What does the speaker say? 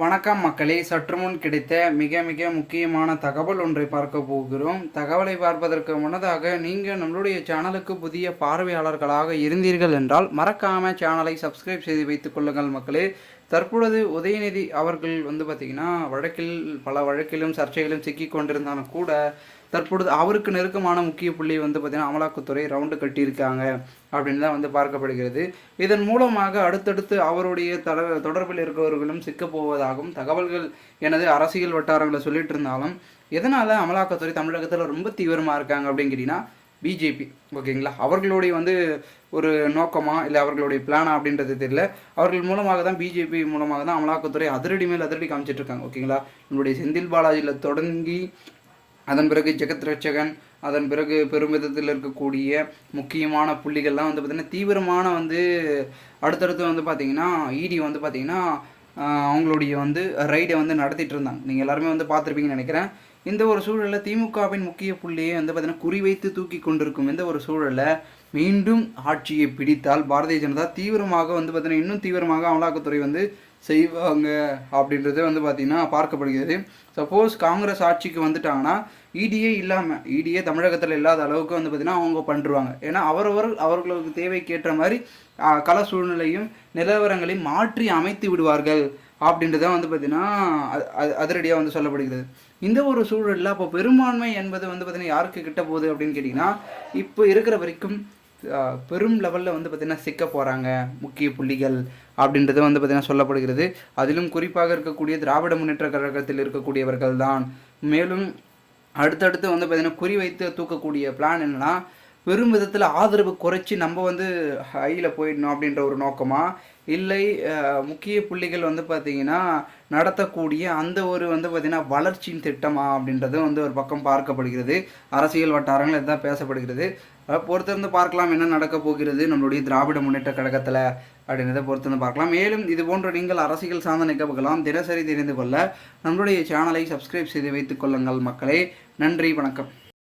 வணக்கம் மக்களே. சற்று முன் கிடைத்த மிக மிக முக்கியமான தகவல் ஒன்றை பார்க்க போகிறோம். தகவலை பார்ப்பதற்கு முன்னதாக நீங்கள் நம்மளுடைய சேனலுக்கு புதிய பார்வையாளர்களாக இருந்தீர்கள் என்றால் மறக்காம சேனலை சப்ஸ்கிரைப் செய்து வைத்துக் கொள்ளுங்கள் மக்களே. தற்பொழுது உதயநிதி அவர்கள் வந்து பார்த்திங்கன்னா வழக்கில் பல வழக்கிலும் சர்ச்சைகளும் சிக்கி கொண்டிருந்தாலும் கூட தற்பொழுது அவருக்கு நெருக்கமான முக்கிய புள்ளி வந்து பார்த்திங்கன்னா அமலாக்கத்துறை ரவுண்டு கட்டியிருக்காங்க அப்படின்னு தான் வந்து பார்க்கப்படுகிறது. இதன் மூலமாக அடுத்தடுத்து அவருடைய தட தொடர்பில் இருக்கிறவர்களும் சிக்கப் போவதாகவும் தகவல்கள் எனது அரசியல் வட்டாரங்களை சொல்லிட்டு இருந்தாலும் எதனால் அமலாக்கத்துறை தமிழகத்தில் ரொம்ப தீவிரமாக இருக்காங்க அப்படின்னு கேட்டிங்கன்னா பிஜேபி ஓகேங்களா அவர்களுடைய வந்து ஒரு நோக்கமா இல்லை அவர்களுடைய பிளானா அப்படின்றது தெரியல. அவர்கள் மூலமாக தான் பிஜேபி மூலமாக தான் அமலாக்கத்துறை அதிரடி மேல் அதிரடி காமிச்சிட்டு இருக்காங்க ஓகேங்களா நம்மளுடைய செந்தில் பாலாஜியில் தொடங்கி அதன் பிறகு ஜெகத் ரட்சகன் அதன் பிறகு பெருமிதத்தில் இருக்கக்கூடிய முக்கியமான புள்ளிகள்லாம் வந்து பார்த்திங்கன்னா தீவிரமான வந்து அடுத்தடுத்து வந்து பார்த்திங்கன்னா இடி வந்து பார்த்திங்கன்னா அவங்களுடைய வந்து ரைடை வந்து நடத்திட்டு இருந்தாங்க. நீங்கள் எல்லாருமே வந்து பார்த்துருப்பீங்கன்னு நினைக்கிறேன். இந்த ஒரு சூழலில் திமுகவின் முக்கிய புள்ளியை வந்து பார்த்திங்கன்னா குறிவைத்து தூக்கி கொண்டிருக்கும் இந்த ஒரு சூழலில் மீண்டும் ஆட்சியை பிடித்தால் பாரதிய ஜனதா தீவிரமாக வந்து பார்த்திங்கன்னா இன்னும் தீவிரமாக அமலாக்கத்துறை வந்து செய்வாங்க அப்படின்றது வந்து பார்த்திங்கன்னா பார்க்கப்படுகிறது. சப்போஸ் காங்கிரஸ் ஆட்சிக்கு வந்துட்டாங்கன்னா இடியே இல்லாமல் இடியே தமிழகத்தில் இல்லாத அளவுக்கு வந்து பார்த்திங்கன்னா அவங்க பண்ணுருவாங்க ஏன்னா அவரவர் அவர்களுக்கு தேவைக்கேற்ற மாதிரி கல சூழ்நிலையும் நிலவரங்களையும் மாற்றி அமைத்து விடுவார்கள் அப்படின்றத வந்து பார்த்திங்கன்னா அது- அதிரடியாக வந்து சொல்லப்படுகிறது. இந்த ஒரு சூழலில் அப்போ பெரும்பான்மை என்பது வந்து பார்த்திங்கன்னா யாருக்கு கிட்ட போகுது அப்படின்னு கேட்டிங்கன்னா இப்போ இருக்கிற வரைக்கும் பெரும் லெவலில் வந்து பார்த்திங்கன்னா சிக்க போகிறாங்க முக்கிய புள்ளிகள் அப்படின்றது வந்து பார்த்திங்கன்னா சொல்லப்படுகிறது. அதிலும் குறிப்பாக இருக்கக்கூடிய திராவிட முன்னேற்ற கழகத்தில் இருக்கக்கூடியவர்கள் தான். மேலும் அடுத்தடுத்து வந்து பார்த்திங்கன்னா குறிவைத்து தூக்கக்கூடிய பிளான் என்னன்னா பெரும் விதத்தில் ஆதரவு குறைச்சி நம்ம வந்து ஹையில் போயிடணும் அப்படின்ற ஒரு நோக்கமா? இல்லை அஹ், முக்கிய புள்ளிகள் வந்து பார்த்திங்கன்னா நடத்தக்கூடிய அந்த ஒரு வந்து பார்த்திங்கன்னா வளர்ச்சியின் திட்டமா அப்படின்றது வந்து ஒரு பக்கம் பார்க்கப்படுகிறது. அரசியல் வட்டாரங்கள் இதுதான் பேசப்படுகிறது. பொறுத்திருந்து பார்க்கலாம் என்ன நடக்க போகிறது நம்மளுடைய திராவிட முன்னேற்ற கழகத்தில் அப்படின்றத பொறுத்திருந்து பார்க்கலாம். மேலும் இது போன்ற நீங்கள் அரசியல் சார்ந்த நிகழ்வுகளாம் தினசரி தெரிந்து கொள்ள நம்மளுடைய சேனலை சப்ஸ்கிரைப் செய்து வைத்துக் கொள்ளுங்கள் மக்களே. நன்றி வணக்கம்.